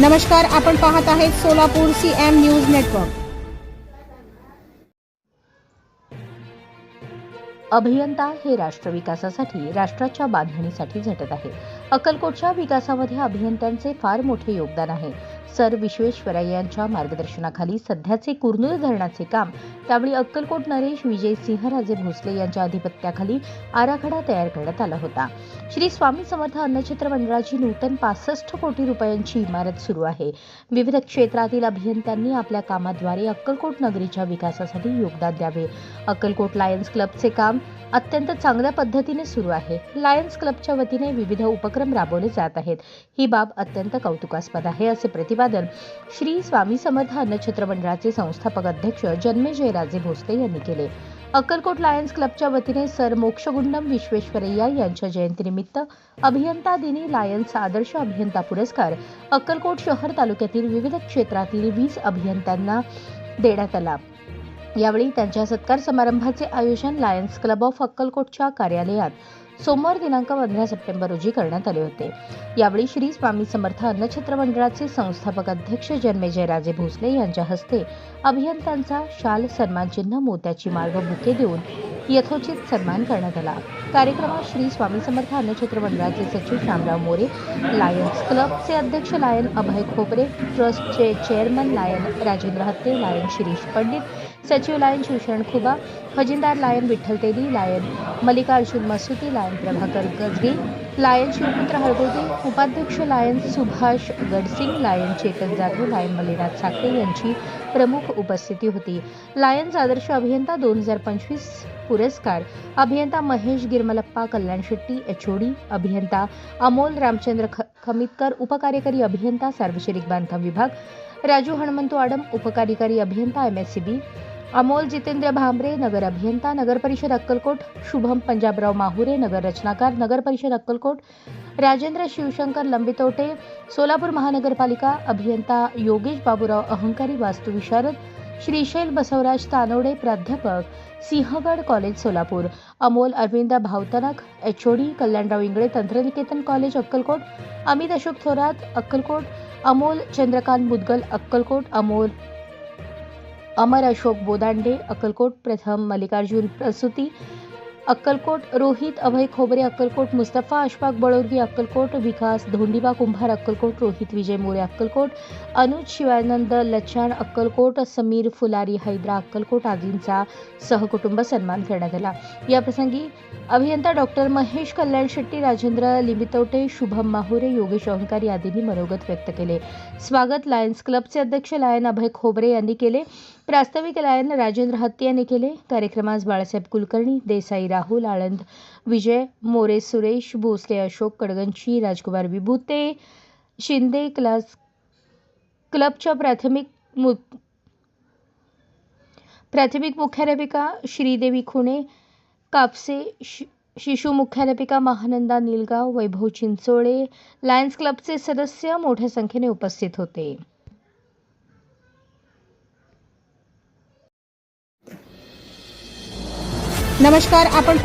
नमस्कार आपण पाहत आहेत Solapur C M news network अभियंता हे राष्ट्र विकासासाठी राष्ट्राच्या बांधणीसाठी झटत आहे. अक्कलकोटच्या विकासामध्ये अभियंत्यांचे फार मोठे योगदान आहे. सर विश्वेश्वरय्यांच्या मार्गदर्शनाखाली सध्याचे कुर्नूल धरणाचे काम त्यावेळी अक्कलकोट नरेश विजय सिंहराजे भोसले यांच्या अधिपत्याखाली आराखडा तयार करण्यात आला होता. श्री स्वामी समर्थ अन्नछत्र मंडळाची नूतन पासष्ट कोटी रुपयांची इमारत सुरू आहे. विविध क्षेत्रातील अभियंत्यांनी आपल्या कामाद्वारे अक्कलकोट नगरीच्या विकासासाठी योगदान द्यावे. अक्कलकोट लायन्स क्लबचे काम अत्यंत चांगल्या पद्धतीने सुरू आहे. लायन्स क्लबच्या वतीने विविध उपक्रम राबवले जात आहेत. ही बाब अत्यंत कौतुकास्पद आहे असे प्रतिपादन श्री स्वामी समर्थ अन्नछत्र मंडळाचे संस्थापक अध्यक्ष जन्मेजय राजे भोसले यांनी केले. अक्कलकोट लायन्स क्लबच्या वतीने सर मोक्षगुंडम विश्वेश्वरय्या यांच्या जयंतीनिमित्त अभियंता दिनी लायन्स आदर्श अभियंता पुरस्कार अक्कलकोट शहर तालुक्यातील विविध क्षेत्रातील वीस अभियंत्यांना देण्यात आला. यावेळी त्यांच्या सत्कार समारंभाचे आयोजन लायन्स क्लब ऑफ अक्कलकोटच्या कार्यालयात सोमवार दिनांक पंधरा सप्टेंबर रोजी करण्यात आले होते. यावेळी श्री स्वामी समर्थ अन्नछत्र मंडळाचे संस्थापक अध्यक्ष जन्मेजय राजे भोसले यांच्या हस्ते अभियंत्यांचा शाल सन्मानचिन्ह मोत्याची माळ व बुके देऊन यथोचित सन्मान करण्यात आला. कार्यक्रमात श्री स्वामी समर्थ अन्नछत्र मंडळाचे सचिव श्यामराव मोरे लायन्स क्लबचे अध्यक्ष लायन अभय खोपरे ट्रस्टचे chairman lion Rajendra Hatte lion Shirish Pandit सचिव lion Shivsharan Khuba खजिनदार lion Vitthal Teli lion Mallikarjun Masuti lion Prabhakar Gajge lion Shivputra Halgote उपाध्यक्ष lion Subhash Gadsing lion Chetan Jadhav lion Mallinath Sakhare यांची प्रमुख उपस्थिती होती. Lions आदर्श अभियंता दोन हजार पंचवीस पुरस्कार. अभियंता महेश गिरमलप्पा कल्याण शेट्टी एचओडी अभियंता अमोल रामचंद्र ख खमितकर उपकार्यकारी अभियंता सार्वजनिक बांधकाम विभाग राजू हनुमंत आडम उपकार्यकारी अभियंता M S C B Amol Jitendra Bhambre नगर अभियंता नगर परिषद अक्कलकोट शुभम पंजाबराव माहुरे नगर रचनाकार नगर परिषद अक्कलकोट राजेंद्र शिवशंकर लंबितोटे सोलापूर महानगरपालिका अभियंता योगेश बाबूराव अहंकारी वास्तुविशारद श्रीशैल बसवराज तानोडे प्राध्यापक सिंहगड कॉलेज सोलापूर. अमोल अरविंद भावतनक एचओडी कल्याणराव इंगळे तंत्रनिकेतन कॉलेज अक्कलकोट. अमित अशोक थोरात अक्कलकोट. अमोल चंद्रकांत मुदगल अक्कलकोट. अमोल अमर अशोक बोदांडे अक्कलकोट प्रथम मल्लिकार्जुन प्रसूती अक्कलकोट रोहित अभय खोबरे अक्कलकोट मुस्तफा अशफाक बळोरगी अक्कलकोट विकास धोंडीबा कुंभार अक्कलकोट रोहित विजय मोरे अक्कलकोट अनुज शिवानंद लचाण अक्कलकोट समीर फुलारी हैदरा अक्कलकोट आदींचा सहकुटुंब सन्मान करण्यात आला. याप्रसंगी अभियंता डॉक्टर महेश कल्याण शेट्टी राजेंद्र लिंबितवटे शुभम माहुरे योगेश अहंकारी आदींनी मनोगत व्यक्त केले. स्वागत लायन्स क्लबचे अध्यक्ष लायन अभय खोबरे यांनी केले. प्रास्ताविक लायन राजेंद्र हत्ती यांनी केले. कार्यक्रमास बाळासाहेब कुलकर्णी देसाई राहुल आळंद विजय मोरे सुरेश भोसले अशोक कडगंची राजकुमार विभूते शिंदे क्लास क्लबच्या प्राथमिक मु प्राथमिक मुख्याध्यापिका श्रीदेवी खुणे कापसे शि शिशु मुख्याध्यापिका महानंदा निलगाव वैभव चिंचोळे लायन्स क्लबचे सदस्य मोठ्या संख्येने उपस्थित होते. नमस्कार आपण